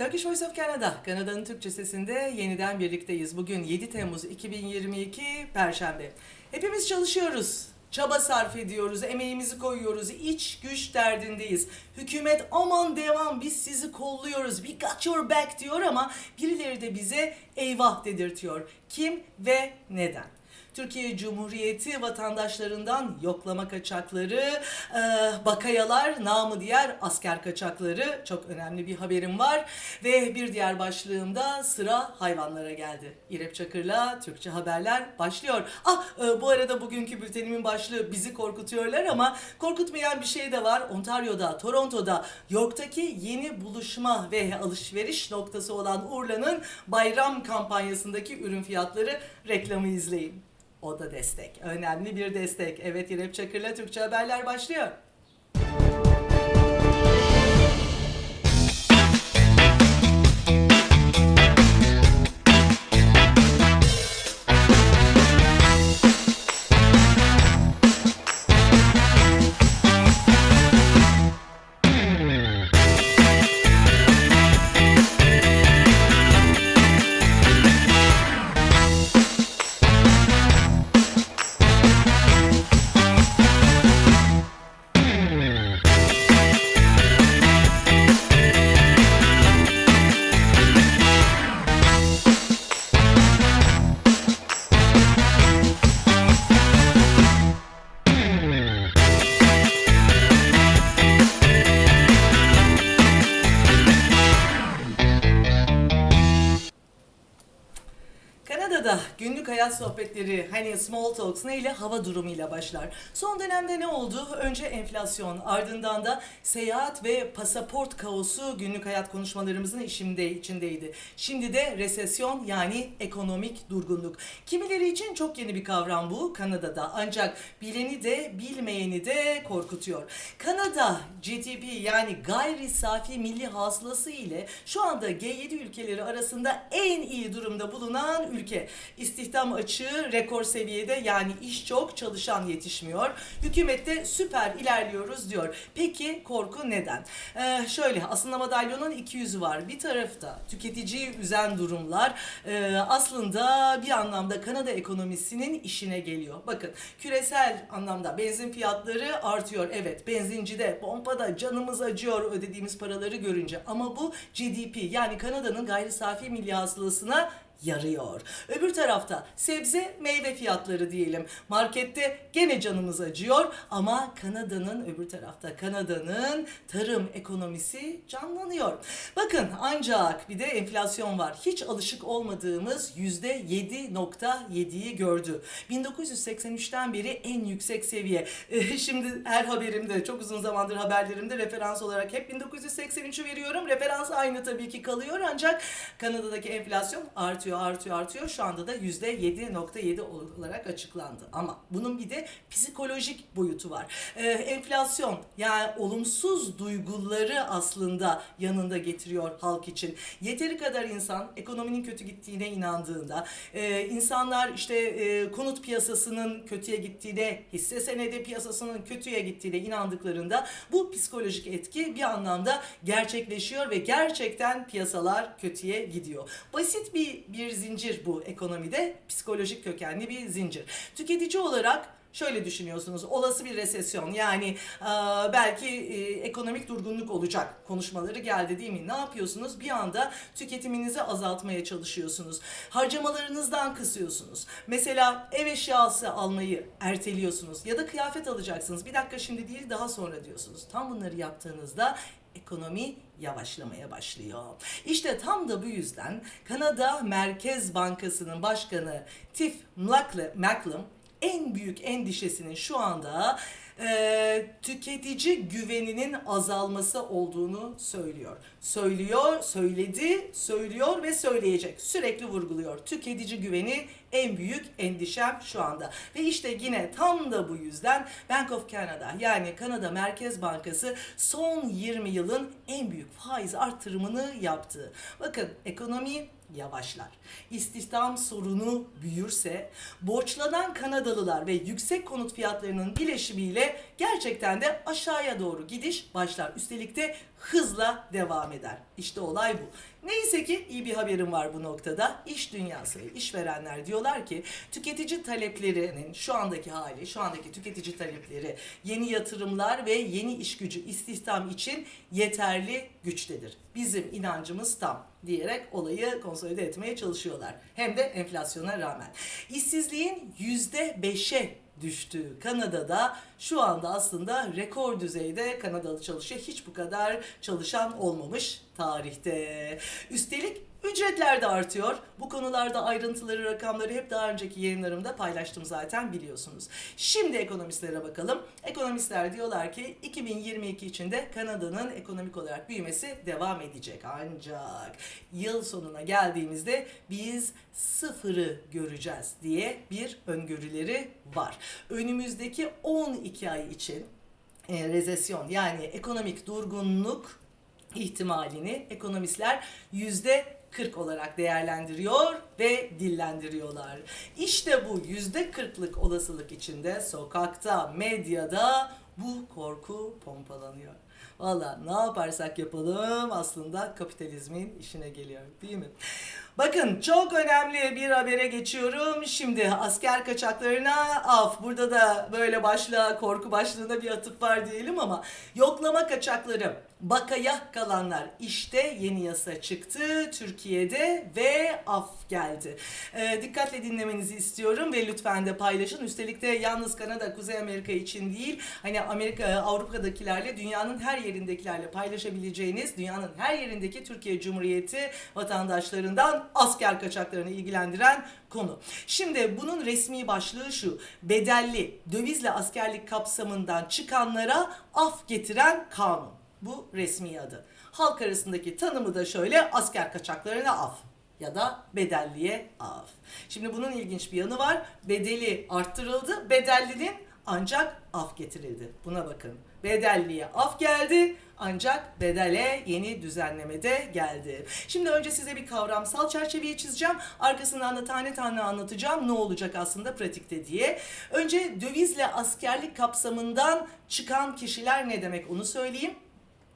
Turkish Voice of Canada, Kanada'nın Türkçe sesinde yeniden birlikteyiz. Bugün 7 Temmuz 2022 Perşembe. Hepimiz çalışıyoruz, çaba sarf ediyoruz, emeğimizi koyuyoruz, iç güç derdindeyiz. Hükümet aman devam biz sizi kolluyoruz, we got your back diyor ama birileri de bize eyvah dedirtiyor. Kim ve neden? Türkiye Cumhuriyeti vatandaşlarından yoklama kaçakları, e, bakayalar, namı diğer asker kaçakları çok önemli bir haberim var. Ve bir diğer başlığımda sıra hayvanlara geldi. İrep Çakır'la Türkçe Haberler başlıyor. Ah e, bu arada bugünkü bültenimin başlığı bizi korkutuyorlar ama korkutmayan bir şey de var. Ontario'da, Toronto'da, York'taki yeni buluşma ve alışveriş noktası olan Urla'nın bayram kampanyasındaki ürün fiyatları reklamı izleyin. O da destek. Önemli bir destek. Evet İrem Çakır'la Türkçe Haberler başlıyor. Hayat sohbetleri hani small talks neyle hava durumuyla başlar. Son dönemde ne oldu? Önce enflasyon ardından da seyahat ve pasaport kaosu günlük hayat konuşmalarımızın işimde içindeydi. Şimdi de resesyon yani ekonomik durgunluk. Kimileri için çok yeni bir kavram bu Kanada'da ancak bileni de bilmeyeni de korkutuyor. Kanada GDP yani gayri safi milli hasılası ile şu anda G7 ülkeleri arasında en iyi durumda bulunan ülke. İstihdam açığı rekor seviyede yani iş çok çalışan yetişmiyor. Hükümette süper ilerliyoruz diyor. Peki korku neden? Ee, şöyle aslında madalyonun iki yüzü var. Bir tarafta tüketiciyi üzen durumlar e, aslında bir anlamda Kanada ekonomisinin işine geliyor. Bakın küresel anlamda benzin fiyatları artıyor. Evet benzincide, pompada canımız acıyor ödediğimiz paraları görünce. Ama bu GDP yani Kanada'nın gayri safi milli hasılasına yarıyor. Öbür tarafta sebze meyve fiyatları diyelim. Markette gene canımız acıyor ama Kanada'nın öbür tarafta Kanada'nın tarım ekonomisi canlanıyor. Bakın ancak bir de enflasyon var. Hiç alışık olmadığımız %7.7'yi gördü. 1983'ten beri en yüksek seviye. Şimdi her haberimde çok uzun zamandır haberlerimde referans olarak hep 1983'ü veriyorum. Referans aynı tabii ki kalıyor ancak Kanada'daki enflasyon artıyor, artıyor, artıyor. Şu anda da %7.7 olarak açıklandı. Ama bunun bir de psikolojik boyutu var. Ee, enflasyon yani olumsuz duyguları aslında yanında getiriyor halk için. Yeteri kadar insan ekonominin kötü gittiğine inandığında, e, insanlar işte e, konut piyasasının kötüye gittiğine, hisse senedi piyasasının kötüye gittiğine inandıklarında bu psikolojik etki bir anlamda gerçekleşiyor ve gerçekten piyasalar kötüye gidiyor. Basit bir bir zincir bu ekonomide, psikolojik kökenli bir zincir. Tüketici olarak Şöyle düşünüyorsunuz, olası bir resesyon yani e, belki e, ekonomik durgunluk olacak konuşmaları geldi değil mi? Ne yapıyorsunuz? Bir anda tüketiminizi azaltmaya çalışıyorsunuz. Harcamalarınızdan kısıyorsunuz. Mesela ev eşyası almayı erteliyorsunuz ya da kıyafet alacaksınız. Bir dakika şimdi değil daha sonra diyorsunuz. Tam bunları yaptığınızda ekonomi yavaşlamaya başlıyor. İşte tam da bu yüzden Kanada Merkez Bankası'nın başkanı Tiff Macklem en büyük endişesinin şu anda e, tüketici güveninin azalması olduğunu söylüyor. Söylüyor, söyledi, söylüyor ve söyleyecek. Sürekli vurguluyor. Tüketici güveni en büyük endişem şu anda. Ve işte yine tam da bu yüzden Bank of Canada yani Kanada Merkez Bankası son 20 yılın en büyük faiz artırımını yaptı. Bakın ekonomi yavaşlar. İstihdam sorunu büyürse borçlanan Kanadalılar ve yüksek konut fiyatlarının bileşimiyle gerçekten de aşağıya doğru gidiş başlar. Üstelik de hızla devam eder. İşte olay bu. Neyse ki iyi bir haberim var bu noktada. İş dünyası ve işverenler diyorlar ki tüketici taleplerinin şu andaki hali, şu andaki tüketici talepleri yeni yatırımlar ve yeni iş gücü istihdam için yeterli güçtedir. Bizim inancımız tam diyerek olayı konsolide etmeye çalışıyorlar. Hem de enflasyona rağmen. İşsizliğin %5'e düştüğü Kanada'da şu anda aslında rekor düzeyde Kanadalı çalışıyor. Hiç bu kadar çalışan olmamış tarihte. Üstelik ücretler de artıyor. Bu konularda ayrıntıları, rakamları hep daha önceki yayınlarımda paylaştım zaten biliyorsunuz. Şimdi ekonomistlere bakalım. Ekonomistler diyorlar ki 2022 içinde Kanada'nın ekonomik olarak büyümesi devam edecek. Ancak yıl sonuna geldiğimizde biz sıfırı göreceğiz diye bir öngörüleri var. Önümüzdeki 12 ay için e, rezesyon yani ekonomik durgunluk ihtimalini ekonomistler yüzde 40 olarak değerlendiriyor ve dillendiriyorlar. İşte bu yüzde 40'lık olasılık içinde sokakta, medyada bu korku pompalanıyor. Valla ne yaparsak yapalım aslında kapitalizmin işine geliyor değil mi? Bakın çok önemli bir habere geçiyorum. Şimdi asker kaçaklarına af. Burada da böyle başlığa, korku başlığında bir atıp var diyelim ama yoklama kaçakları, bakaya kalanlar işte yeni yasa çıktı Türkiye'de ve af geldi. Ee, dikkatle dinlemenizi istiyorum ve lütfen de paylaşın. Üstelik de yalnız Kanada, Kuzey Amerika için değil, hani Amerika, Avrupa'dakilerle, dünyanın her yerindekilerle paylaşabileceğiniz, dünyanın her yerindeki Türkiye Cumhuriyeti vatandaşlarından asker kaçaklarını ilgilendiren konu. Şimdi bunun resmi başlığı şu. Bedelli dövizle askerlik kapsamından çıkanlara af getiren kanun. Bu resmi adı. Halk arasındaki tanımı da şöyle asker kaçaklarına af ya da bedelliye af. Şimdi bunun ilginç bir yanı var. Bedeli arttırıldı. Bedellinin ancak af getirildi. Buna bakın. Bedelliye af geldi ancak bedele yeni düzenlemede geldi. Şimdi önce size bir kavramsal çerçeveyi çizeceğim. Arkasından da tane tane anlatacağım ne olacak aslında pratikte diye. Önce dövizle askerlik kapsamından çıkan kişiler ne demek onu söyleyeyim.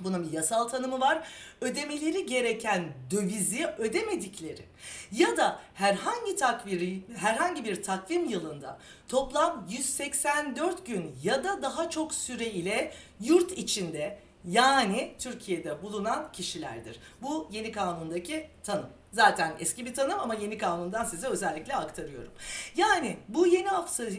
Bunun bir yasal tanımı var. Ödemeleri gereken dövizi ödemedikleri ya da herhangi takviri, herhangi bir takvim yılında toplam 184 gün ya da daha çok süre ile yurt içinde yani Türkiye'de bulunan kişilerdir. Bu yeni kanundaki tanım. Zaten eski bir tanım ama yeni kanundan size özellikle aktarıyorum. Yani bu yeni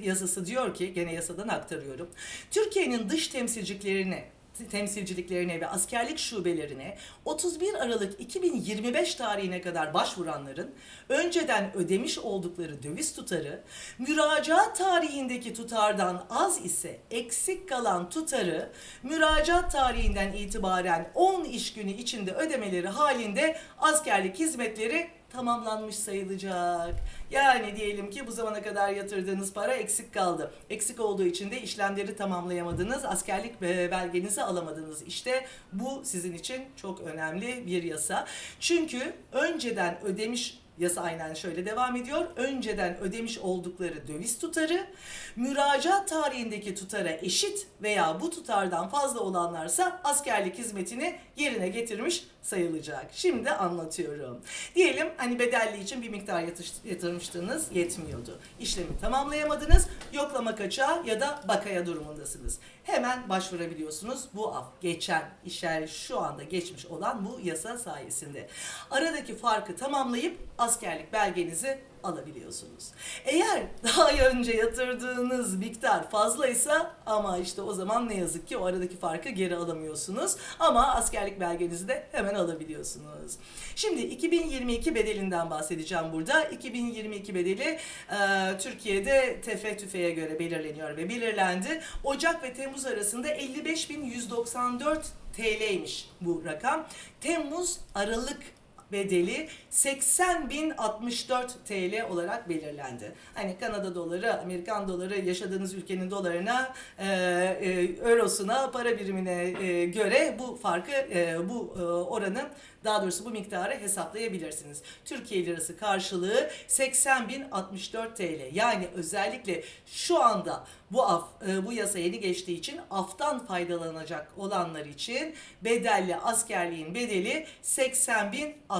yasası diyor ki, gene yasadan aktarıyorum. Türkiye'nin dış temsilciliklerine temsilciliklerine ve askerlik şubelerine 31 Aralık 2025 tarihine kadar başvuranların önceden ödemiş oldukları döviz tutarı müracaat tarihindeki tutardan az ise eksik kalan tutarı müracaat tarihinden itibaren 10 iş günü içinde ödemeleri halinde askerlik hizmetleri tamamlanmış sayılacak. Yani diyelim ki bu zamana kadar yatırdığınız para eksik kaldı. Eksik olduğu için de işlemleri tamamlayamadınız, askerlik belgenizi alamadınız. İşte bu sizin için çok önemli bir yasa. Çünkü önceden ödemiş Yasa aynen şöyle devam ediyor. Önceden ödemiş oldukları döviz tutarı müracaat tarihindeki tutara eşit veya bu tutardan fazla olanlarsa askerlik hizmetini yerine getirmiş sayılacak. Şimdi anlatıyorum. Diyelim hani bedelli için bir miktar yatırmıştınız yetmiyordu. İşlemi tamamlayamadınız. Yoklama kaçağı ya da bakaya durumundasınız. Hemen başvurabiliyorsunuz. Bu af geçen işler şu anda geçmiş olan bu yasa sayesinde. Aradaki farkı tamamlayıp askerlik belgenizi alabiliyorsunuz. Eğer daha önce yatırdığınız miktar fazlaysa ama işte o zaman ne yazık ki o aradaki farkı geri alamıyorsunuz. Ama askerlik belgenizi de hemen alabiliyorsunuz. Şimdi 2022 bedelinden bahsedeceğim burada. 2022 bedeli e, Türkiye'de tefe tüfeğe göre belirleniyor ve belirlendi. Ocak ve Temmuz arasında 55.194 TL'ymiş bu rakam. Temmuz Aralık bedeli 80.064 TL olarak belirlendi. Hani Kanada doları, Amerikan doları yaşadığınız ülkenin dolarına, e, e, eurosuna, para birimine e, göre bu farkı, e, bu e, oranı Daha doğrusu bu miktarı hesaplayabilirsiniz. Türkiye lirası karşılığı 80.064 TL. Yani özellikle şu anda bu af, e, bu yasa yeni geçtiği için aftan faydalanacak olanlar için bedelli askerliğin bedeli 80.064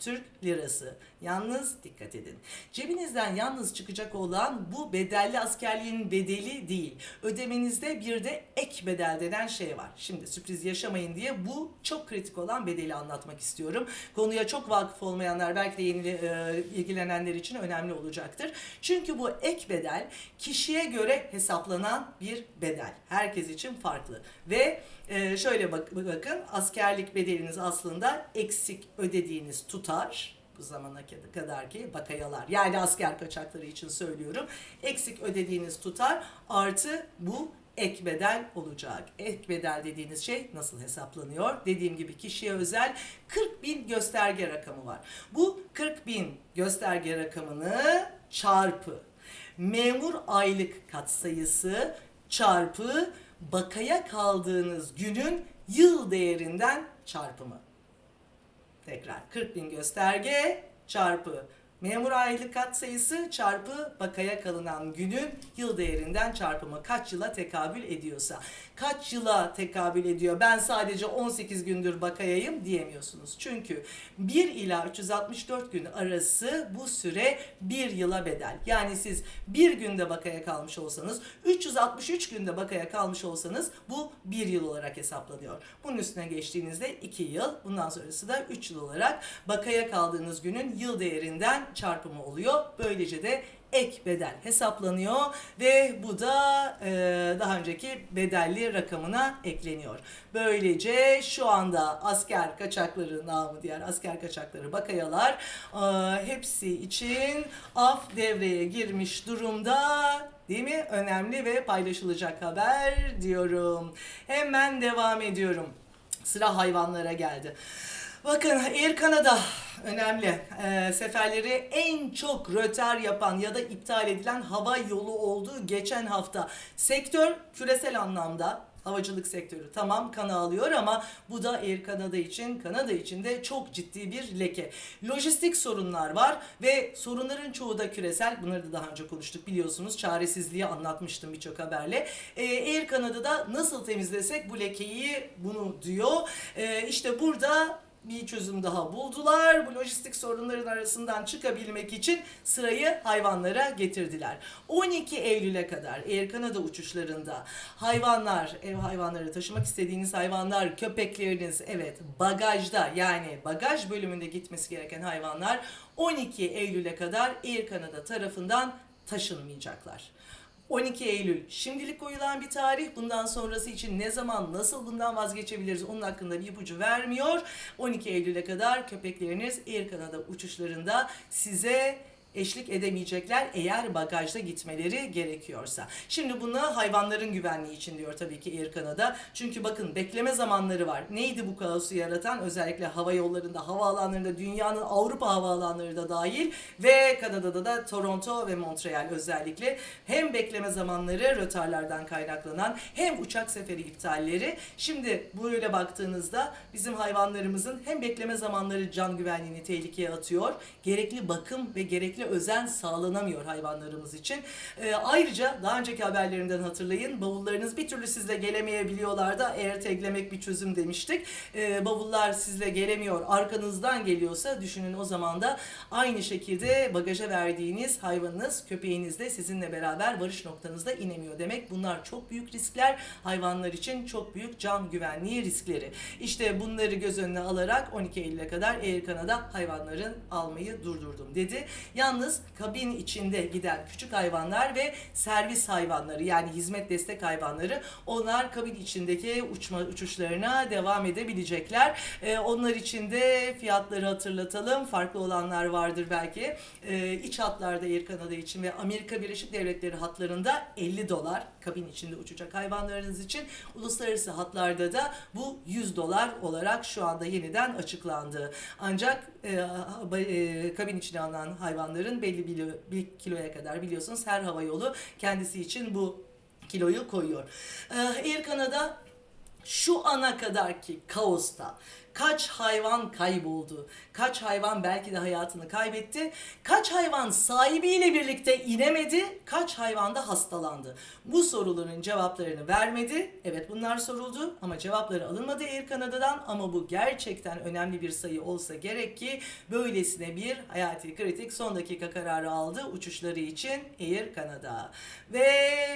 Türk lirası. Yalnız dikkat edin. Cebinizden yalnız çıkacak olan bu bedelli askerliğin bedeli değil. Ödemenizde bir de ek bedel denen şey var. Şimdi sürpriz yaşamayın diye bu çok kritik olan bedeli anlatmak istiyorum. Konuya çok vakıf olmayanlar belki de yeni e, ilgilenenler için önemli olacaktır. Çünkü bu ek bedel kişiye göre hesaplanan bir bedel. Herkes için farklı. Ve e, şöyle bak, bakın askerlik bedeliniz aslında eksik ödediğiniz tutar bu zamana kadar ki bakayalar yani asker kaçakları için söylüyorum. Eksik ödediğiniz tutar artı bu ek bedel olacak. Ek bedel dediğiniz şey nasıl hesaplanıyor? Dediğim gibi kişiye özel 40 bin gösterge rakamı var. Bu 40 bin gösterge rakamını çarpı memur aylık katsayısı çarpı bakaya kaldığınız günün yıl değerinden çarpımı. Tekrar 40 bin gösterge çarpı memur aylık kat sayısı çarpı bakaya kalınan günün yıl değerinden çarpımı kaç yıla tekabül ediyorsa. Kaç yıla tekabül ediyor ben sadece 18 gündür bakayayım diyemiyorsunuz. Çünkü 1 ila 364 gün arası bu süre 1 yıla bedel. Yani siz bir günde bakaya kalmış olsanız 363 günde bakaya kalmış olsanız bu 1 yıl olarak hesaplanıyor. Bunun üstüne geçtiğinizde 2 yıl bundan sonrası da 3 yıl olarak bakaya kaldığınız günün yıl değerinden çarpımı oluyor. Böylece de ek bedel hesaplanıyor ve bu da e, daha önceki bedelli rakamına ekleniyor. Böylece şu anda asker kaçakları namı diğer asker kaçakları bakayalar e, hepsi için af devreye girmiş durumda Değil mi? Önemli ve paylaşılacak haber diyorum. Hemen devam ediyorum. Sıra hayvanlara geldi. Bakın Air Canada önemli. Ee, seferleri en çok röter yapan ya da iptal edilen hava yolu olduğu geçen hafta. Sektör küresel anlamda havacılık sektörü tamam kana alıyor ama bu da Air Canada için, Kanada için de çok ciddi bir leke. Lojistik sorunlar var ve sorunların çoğu da küresel. Bunları da daha önce konuştuk biliyorsunuz. Çaresizliği anlatmıştım birçok haberle. Ee, Air Canada'da nasıl temizlesek bu lekeyi bunu diyor. Ee, işte burada bir çözüm daha buldular. Bu lojistik sorunların arasından çıkabilmek için sırayı hayvanlara getirdiler. 12 Eylül'e kadar Air Canada uçuşlarında hayvanlar, ev hayvanları taşımak istediğiniz hayvanlar, köpekleriniz evet bagajda yani bagaj bölümünde gitmesi gereken hayvanlar 12 Eylül'e kadar Air Canada tarafından taşınmayacaklar. 12 Eylül şimdilik koyulan bir tarih. Bundan sonrası için ne zaman nasıl bundan vazgeçebiliriz onun hakkında bir ipucu vermiyor. 12 Eylül'e kadar köpekleriniz Air Canada uçuşlarında size eşlik edemeyecekler eğer bagajda gitmeleri gerekiyorsa. Şimdi bunu hayvanların güvenliği için diyor tabii ki Air Canada. Çünkü bakın bekleme zamanları var. Neydi bu kaosu yaratan? Özellikle hava yollarında, havaalanlarında, dünyanın Avrupa havaalanları da dahil ve Kanada'da da Toronto ve Montreal özellikle hem bekleme zamanları rötarlardan kaynaklanan hem uçak seferi iptalleri. Şimdi böyle baktığınızda bizim hayvanlarımızın hem bekleme zamanları can güvenliğini tehlikeye atıyor. Gerekli bakım ve gerekli özen sağlanamıyor hayvanlarımız için. Ee, ayrıca daha önceki haberlerimden hatırlayın bavullarınız bir türlü sizle gelemeyebiliyorlar da eğer taglemek bir çözüm demiştik. Ee, bavullar sizle gelemiyor arkanızdan geliyorsa düşünün o zaman da aynı şekilde bagaja verdiğiniz hayvanınız köpeğiniz de sizinle beraber varış noktanızda inemiyor demek. Bunlar çok büyük riskler hayvanlar için çok büyük can güvenliği riskleri. İşte bunları göz önüne alarak 12 Eylül'e kadar Air Canada hayvanların almayı durdurdum dedi. Yalnız kabin içinde giden küçük hayvanlar ve servis hayvanları yani hizmet destek hayvanları onlar kabin içindeki uçma uçuşlarına devam edebilecekler. Ee, onlar için de fiyatları hatırlatalım. Farklı olanlar vardır belki. Ee, iç hatlarda Air Canada için ve Amerika Birleşik Devletleri hatlarında 50 dolar kabin içinde uçacak hayvanlarınız için. Uluslararası hatlarda da bu 100 dolar olarak şu anda yeniden açıklandı. Ancak e, e, kabin içine alınan hayvanların belli bir, bir kiloya kadar biliyorsunuz her hava yolu kendisi için bu kiloyu koyuyor. E, Air Canada şu ana kadarki kaosta Kaç hayvan kayboldu? Kaç hayvan belki de hayatını kaybetti? Kaç hayvan sahibiyle birlikte inemedi? Kaç hayvan da hastalandı? Bu soruların cevaplarını vermedi. Evet bunlar soruldu ama cevapları alınmadı Air Canada'dan ama bu gerçekten önemli bir sayı olsa gerek ki böylesine bir hayati kritik son dakika kararı aldı uçuşları için Air Canada. Ve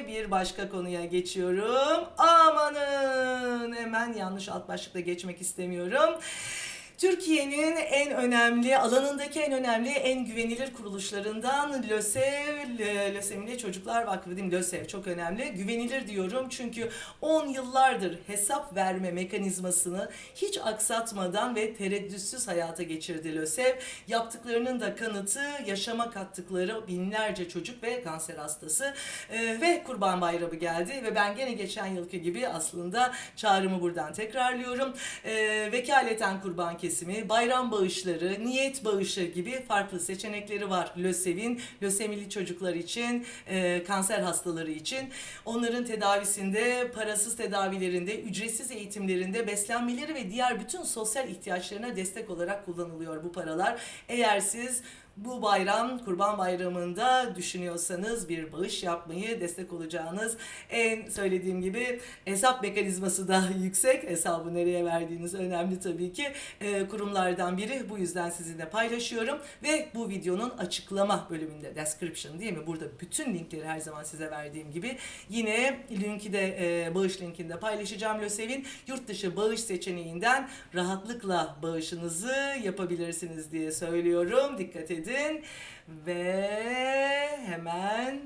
bir başka konuya geçiyorum. Amanın hemen yanlış alt başlıkla geçmek istemiyorum. Então. Türkiye'nin en önemli, alanındaki en önemli, en güvenilir kuruluşlarından LÖSEV, L- Lösemili Çocuklar Vakfı değil mi? LÖSEV çok önemli. Güvenilir diyorum çünkü 10 yıllardır hesap verme mekanizmasını hiç aksatmadan ve tereddütsüz hayata geçirdi LÖSEV. Yaptıklarının da kanıtı yaşama kattıkları binlerce çocuk ve kanser hastası Ee, ve Kurban Bayramı geldi ve ben gene geçen yılki gibi aslında çağrımı buradan tekrarlıyorum. Ee, vekaleten kurban kesimi, bayram bağışları, niyet bağışı gibi farklı seçenekleri var LÖSEV'in, lösemili çocuklar için, e, kanser hastaları için. Onların tedavisinde, parasız tedavilerinde, ücretsiz eğitimlerinde, beslenmeleri ve diğer bütün sosyal ihtiyaçlarına destek olarak kullanılıyor bu paralar. Eğer siz bu bayram, Kurban Bayramı'nda düşünüyorsanız bir bağış yapmayı, destek olacağınız en söylediğim gibi hesap mekanizması da yüksek. Hesabı nereye verdiğiniz önemli tabii ki. Ee, kurumlardan biri. Bu yüzden sizinle paylaşıyorum. Ve bu videonun açıklama bölümünde, description değil mi? Burada bütün linkleri her zaman size verdiğim gibi. Yine linki de e, bağış linkinde paylaşacağım LÖSEV'in. Yurt dışı bağış seçeneğinden rahatlıkla bağışınızı yapabilirsiniz diye söylüyorum. Dikkat edin. Ve hemen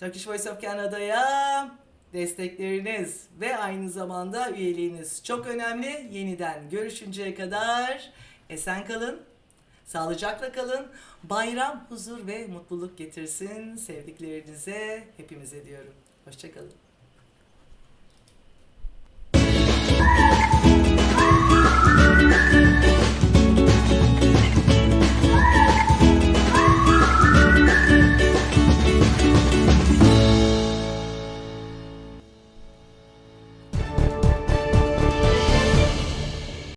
Turkish Voice of Canada'ya destekleriniz ve aynı zamanda üyeliğiniz çok önemli. Yeniden görüşünceye kadar esen kalın, sağlıcakla kalın. Bayram huzur ve mutluluk getirsin sevdiklerinize, hepimize diyorum. Hoşçakalın.